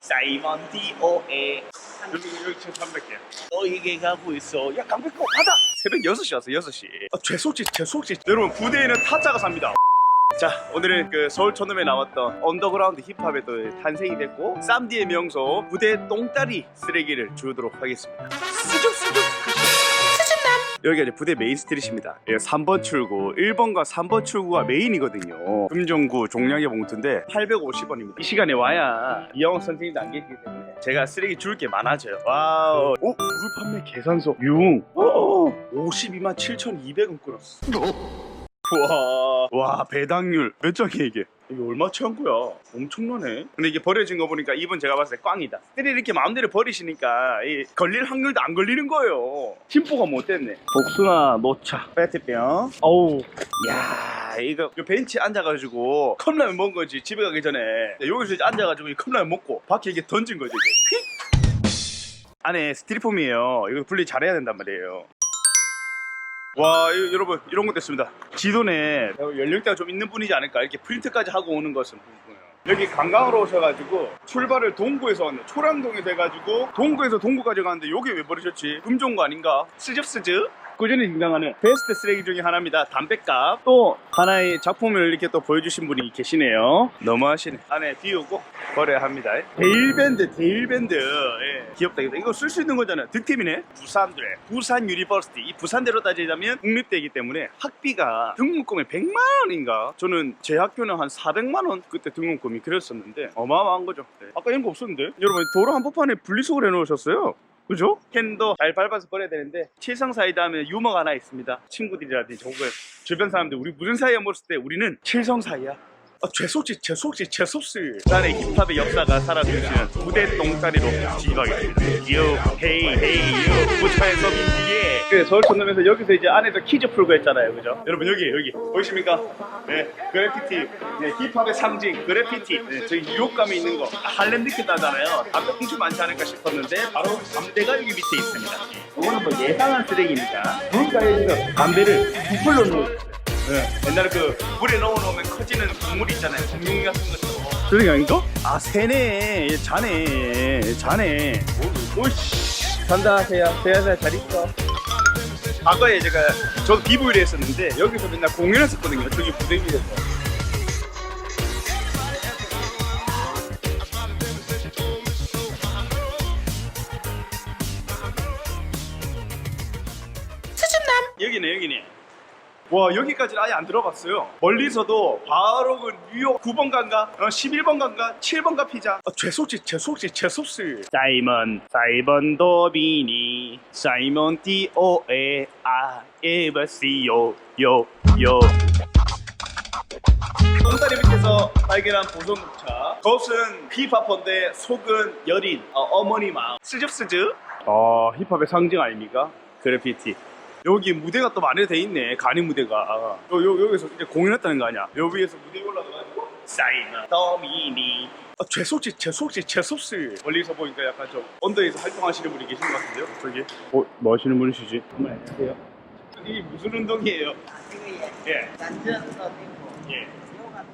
사이먼 디오에. 여기 여기 지금 300개 너에게 가고 있어. 야 강백호 받아 새벽 6시 왔어 6시. 아, 죄송지 죄송지. 여러분 부대에는 타짜가 삽니다. 자 오늘은 그 서울 촌놈에 나왔던 언더그라운드 힙합의 또 탄생이 됐고 쌈디의 명소 부대 똥다리 쓰레기를 주도록 하겠습니다. 수줍 수줍 여기가 이제 부대 메인 스트릿입니다. 예, 3번 출구, 1번과 3번 출구가 메인이거든요. 금종구 종량의 봉투인데 850원입니다. 이 시간에 와야 이영호 선생님도 안 계시기 때문에 제가 쓰레기 줄 게 많아져요. 와우. 오, 물 판매 계산서 융. 오, 52만 7,200원 끌었어. 와, 와 배당률 몇 장이야 이게? 이게 얼마치 한 거야? 엄청나네. 근데 이게 버려진 거 보니까 이분 제가 봤을 때 꽝이다. 쓰레기 이렇게 마음대로 버리시니까 이 걸릴 확률도 안 걸리는 거예요. 심보가 못 됐네. 복숭아 노차 페트병. 어우, 야 이거 이 벤치 앉아가지고 컵라면 먹은 거지 집에 가기 전에 여기서 이제 앉아가지고 이 컵라면 먹고 밖에 이게 던진 거지 이게. 휙! 안에 스티로폼이에요. 이거 분리 잘해야 된단 말이에요. 와 이- 여러분 이런 것도 있습니다. 지도네. 연령대가 좀 있는 분이지 않을까? 이렇게 프린트까지 하고 오는 것은. 보이고요 여기 관광으로 오셔가지고 출발을 동구에서 왔네. 초량동에서 해가지고 동구에서 동구까지 가는데 여기 왜 버리셨지? 금종구 아닌가? 스즈스즈 꾸준히 등장하는 베스트 쓰레기 중에 하나입니다. 담배값. 또 하나의 작품을 이렇게 또 보여주신 분이 계시네요. 너무하시네. 안에 비우고 버려야 합니다. 데일밴드 데일밴드. 예. 귀엽다 이거 이거 쓸 수 있는 거잖아요. 득템이네. 부산대 부산 유니버시티. 이 부산대로 따지자면 국립대이기 때문에 학비가 등록금이 100만 원인가? 저는 제 학교는 한 400만 원 그때 등록금이 그랬었는데 어마어마한 거죠. 네. 아까 이런 거 없었는데? 여러분 도로 한복판에 분리수거를 해놓으셨어요 그죠? 캔도 잘 밟아서 버려야 되는데 칠성사이다 하면 유머가 하나 있습니다 친구들이라든지 혹은 주변 사람들 우리 무슨 사이야 물었을 때 우리는 칠성사이야 아, 죄송지, 죄송지, 죄송지. 나의 힙합의 역사가 살아숨쉬는 부대 똥다리로 진입하겠습니다. 요, 헤이, 헤이, 요. 부처의 서민지에. 그 서울 촌놈에서 여기서 이제 안에서 퀴즈 풀고 했잖아요. 그죠? 여러분, 여기, 여기. 보이십니까? 네, 그래피티. 네, 힙합의 상징, 그래피티. 네, 저기 유혹감이 있는 거. 할렘 느낌 나잖아요. 담배 꽁초 많지 않을까 싶었는데, 바로 담배가 여기 밑에 있습니다. 이거는 뭐 예상한 쓰레기입니다. 물가에서 담배를 부풀러 놓은 네. 옛날에 그 물에 넣어놓으면 커지는 국물 있잖아요. 공룡 같은 거. 쓰레기 아닌가? 아 새네. 얘 자네. 얘 자네. 오씨. 간다 세야. 세야 세야 잘 있어. 아까에 제가 저도 비보이를 했었는데 여기서 맨날 공연했었거든요. 저기 부대 위에서. 여기네 여기네. 와 여기까지는 아예 안 들어봤어요. 멀리서도 바로 그 뉴욕 9번 간가 어, 11번 간가 7번 가 피자. 아, 죄송지 죄송지 죄송지 사이먼 사이먼 도비니 사이먼 디오에 아 에버시요 요요. 똥다리 밑에서 발견한 보성차. 겉은 힙합퍼인데 속은 여린 어, 머니 마음. 스즈스즈? 어 힙합의 상징 아닙니까? 그래피티 여기 무대가 또 마련돼 있네 간이 무대가. 요, 요, 여기서 이제 공연했다는 거 아니야? 요 위에서 무대 올라가가지고 사이먼 더미니. 아, 죄송지 죄송지 죄송지. 멀리서 보니까 약간 좀 언더에서 활동하시는 분이 계신 것 같은데요 저기. 어, 뭐 하시는 분이시지? 정말 안녕하세요. 이게 무슨 운동이에요? 이거에 예, 완전 서빙고 예. 요가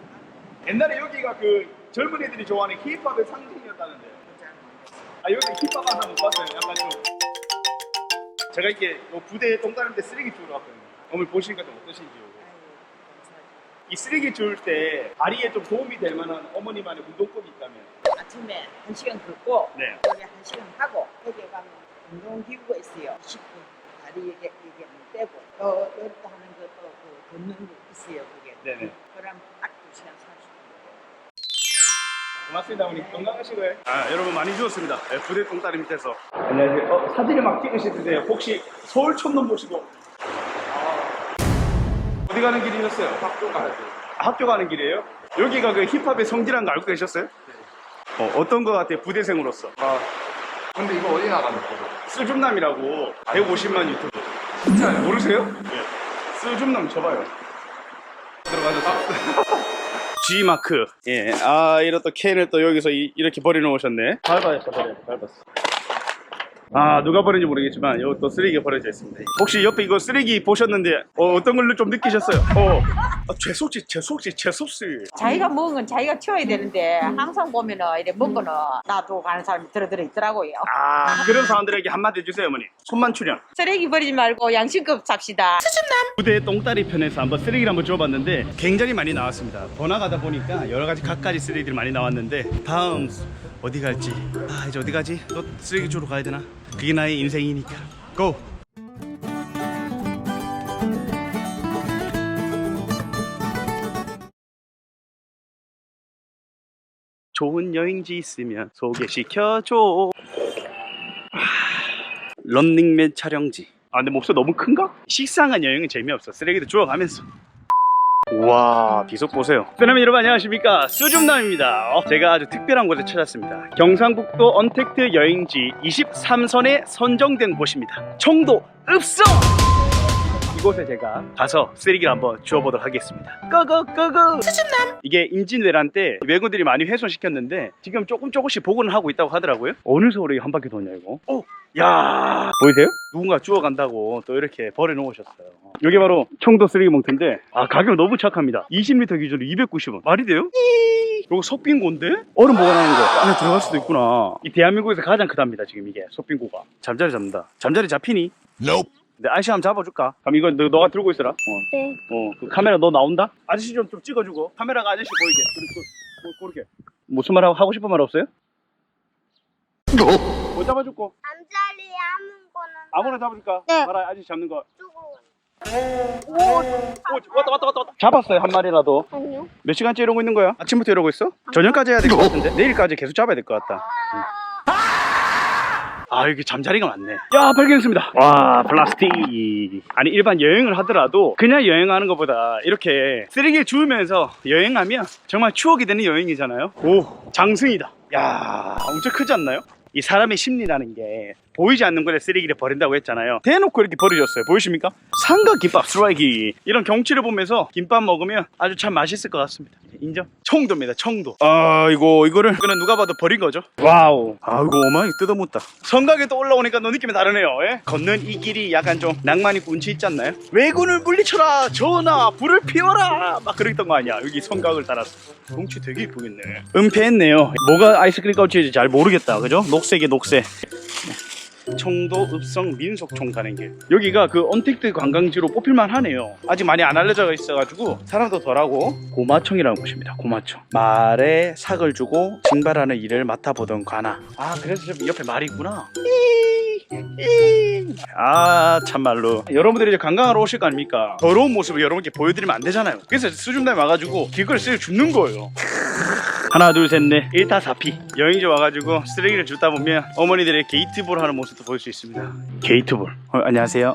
옛날에 여기가 그 젊은이들이 좋아하는 힙합의 상징이었다는데. 아 여기 힙합 하나 못 봤어요. 약간 좀 제가 이렇게 요 부대 똥다는데 쓰레기 주우러 왔거든요. 오늘 보시니까 좀 어떠신지 요거 이 쓰레기 주울 때 다리에 좀 도움이 될 만한 어머니만의 운동법이 있다면? 아침에 한 시간 걷고 네. 여기 한 시간 하고 여기 가면 운동기구가 있어요. 10분 다리 이게 이게 떼고 또 여기 또 하는 것도 그 걷는 거 있어요 그게. 네네. 그럼 딱 2시간 30분 고맙습니다 어머니 건강하시고요 아 여러분 많이 주웠습니다 네, 부대 똥다리 밑에서 안녕하세요 어, 사진을 막 찍으시는데 혹시 서울 촌놈 보시고 아, 어디 가는 길이셨어요? 학교 가는 길 학교 가는 길이에요? 여기가 그 힙합의 성지라는 거 알고 계셨어요? 어, 어떤 거 같아요 부대생으로서 아, 근데 이거 어디 나가는 거죠? 쓰줌남이라고 150만 유튜브 진짜요? 모르세요? 네. 쓰줌남 쳐봐요. 들어가셨어요. G마크. 예. 아, 이런 또 캔을 또 여기서 이, 렇게 버려놓으셨네. 밟아야죠, 버려. 밟았어. 아 누가 버린지 모르겠지만 또 쓰레기가 버려져 있습니다 혹시 옆에 이거 쓰레기 보셨는데 어, 떤 걸로 좀 느끼셨어요? 어 아, 죄송지 죄송지 죄송지 자기가 먹은 건 자기가 치워야 되는데 항상 보면은 이래 먹은 거는 놔두고 가는 사람이 들어 들어 있더라고요. 아 그런 사람들에게 한마디 해주세요 어머니 손만 출연 쓰레기 버리지 말고 양심껏 삽시다. 부대 똥다리 편에서 한번 쓰레기를 한번 줘봤는데 굉장히 많이 나왔습니다 번화가다 보니까 여러 가지 갖가지 쓰레기들이 많이 나왔는데 다음 어디 갈지 아 이제 어디 가지? 또 쓰레기 주러 가야 되나? 그게 나의 인생이니까. 고! 좋은 여행지 있으면 소개시켜줘. 아, 런닝맨 촬영지. 아 근데 목소리 너무 큰가? 식상한 여행은 재미없어. 쓰레기도 주워가면서 와 비속 보세요. 베나민 여러분 안녕하십니까? 수줍남입니다. 어, 제가 아주 특별한 곳에 찾았습니다. 경상북도 언택트 여행지 23선에 선정된 곳입니다. 청도 읍성 이곳에 제가 가서 쓰레기를 한번 주워보도록 하겠습니다. 고고 고고. 수줍남. 이게 임진왜란 때 외국들이 많이 훼손시켰는데 지금 조금 조금씩 복원을 하고 있다고 하더라고요. 어느 서울에 한 바퀴 도냐 이거? 오! 야. 보이세요? 누군가 주워간다고 또 이렇게 버려놓으셨어요. 여기 바로 청도 쓰레기 봉투인데 아 가격 너무 착합니다. 20리터 기준으로 290원. 말이 돼요? 이거 속빙고인데? 얼음 보관하는 거. 안에 들어갈 수도 있구나. 이 대한민국에서 가장 크답니다 지금 이게 속빙고가. 잠자리 잡는다. 잠자리 잡히니? 근 데 아저씨 한번 잡아줄까? 그럼 이거 너, 너가 들고 있어라 어. 네. 어, 그 카메라 너 나온다? 아저씨 좀, 좀 찍어주고 카메라가 아저씨 보이게 그렇게, 그, 그렇게 무슨 말 하고, 하고 싶은 말 없어요? 뭐 잡아줄고 잠자리 아무거나 아무나 잡아줄까? 네. 말아 아저씨 잡는 거 주고 오, 왔다 왔다 왔다 왔다 잡았어요 한 마리라도 아니요. 몇 시간째 이러고 있는 거야? 아침부터 이러고 있어? 저녁까지 해야 될 것 같은데 내일까지 계속 잡아야 될 것 같다 응. 아 여기 잠자리가 많네. 야 발견했습니다. 와 플라스틱. 아니 일반 여행을 하더라도 그냥 여행하는 것보다 이렇게 쓰레기를 주우면서 여행하면 정말 추억이 되는 여행이잖아요. 오 장승이다. 야 엄청 크지 않나요? 이 사람의 심리라는 게 보이지 않는 곳에 쓰레기를 버린다고 했잖아요. 대놓고 이렇게 버려졌어요. 보이십니까? 삼각 김밥 스트라이기. 이런 경치를 보면서 김밥 먹으면 아주 참 맛있을 것 같습니다. 인정? 청도입니다 청도. 아 이거 이거를 이거는 누가 봐도 버린 거죠? 와우. 아 이거 어마하게 뜯어먹다. 성곽에 또 올라오니까 너 느낌이 다르네요 예? 걷는 이 길이 약간 좀 낭만 있고 운치 있지 않나요? 왜군을 물리쳐라 전하 불을 피워라! 막 그랬던 거 아니야 여기 성곽을 따라서. 경치 되게 이쁘겠네. 은폐했네요. 뭐가 아이스크림 껍질인지 잘 모르겠다 그죠? 녹색이 녹색 청도 읍성 민속촌 가는 길. 여기가 그 언택트 관광지로 뽑힐만 하네요. 아직 많이 안 알려져 있어가지고 사람도 덜하고. 고마청이라는 곳입니다. 고마청. 말에 삭을 주고 징발하는 일을 맡아보던 관아. 아 그래서 저 옆에 말이 있구나. 아 참말로. 여러분들이 이제 관광하러 오실 거 아닙니까? 더러운 모습을 여러분께 보여드리면 안 되잖아요. 그래서 수줍남이 와가지고 길거리 쓰레기 줍는 거예요 하나 둘 셋 넷 1타 4피 여행지 와가지고 쓰레기를 줍다 보면 어머니들의 게이트볼 하는 모습도 볼 수 있습니다 게이트볼 어, 안녕하세요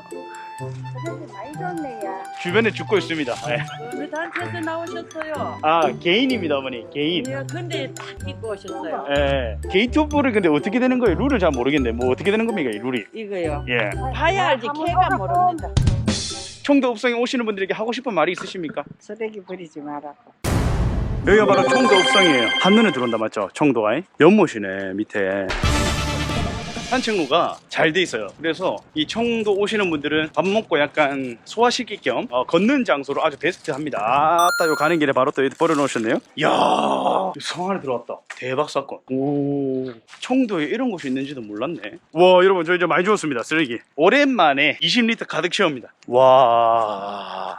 많이. 주변에 죽고 있습니다 네. 어느 단체에서 나오셨어요? 아 개인입니다 어머니 개인 예, 근데 딱 입고 오셨어요. 예. 게이트볼이 근데 어떻게 되는 거예요 룰을 잘 모르겠네 뭐 어떻게 되는 겁니까 이 룰이 이거요. 예 봐야 알지 걔가 모릅니다. 청도 읍성에 오시는 분들에게 하고 싶은 말이 있으십니까? 쓰레기 버리지 말라고. 여기가 바로 청도 읍성이에요. 한눈에 들어온다 맞죠? 청도가 연못이네 밑에. 산책로가 잘 돼 있어요. 그래서 이 청도 오시는 분들은 밥 먹고 약간 소화시킬 겸 어, 걷는 장소로 아주 베스트합니다. 아따 요 가는 길에 바로 또 여기 버려놓으셨네요. 이야 성 안에 들어왔다. 대박 사건. 오 청도에 이런 곳이 있는지도 몰랐네. 와 여러분 저 이제 많이 주웠습니다 쓰레기. 오랜만에 20리터 가득 채웁니다. 와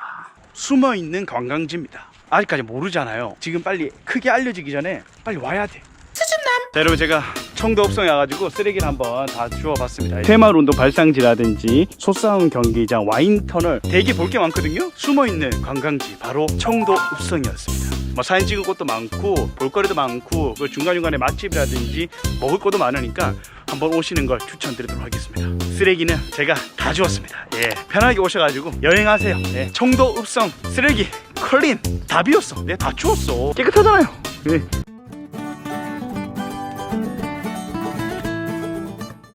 숨어있는 관광지입니다 아직까지 모르잖아요. 지금 빨리 크게 알려지기 전에 빨리 와야 돼. 자 여러분 제가 청도 읍성에 와가지고 쓰레기를 한번 다 주워봤습니다. 새마을운동 발상지라든지 소싸움 경기장 와인터널 되게 볼 게 많거든요. 숨어있는 관광지 바로 청도 읍성이었습니다. 뭐 사진 찍을 곳도 많고 볼거리도 많고 그 중간중간에 맛집이라든지 먹을 것도 많으니까 한번 오시는 걸 추천드리도록 하겠습니다. 쓰레기는 제가 다 주웠습니다. 예 편하게 오셔가지고 여행하세요. 예, 청도 읍성 쓰레기 클린 다 비웠어. 네, 다 주웠어. 깨끗하잖아요. 예.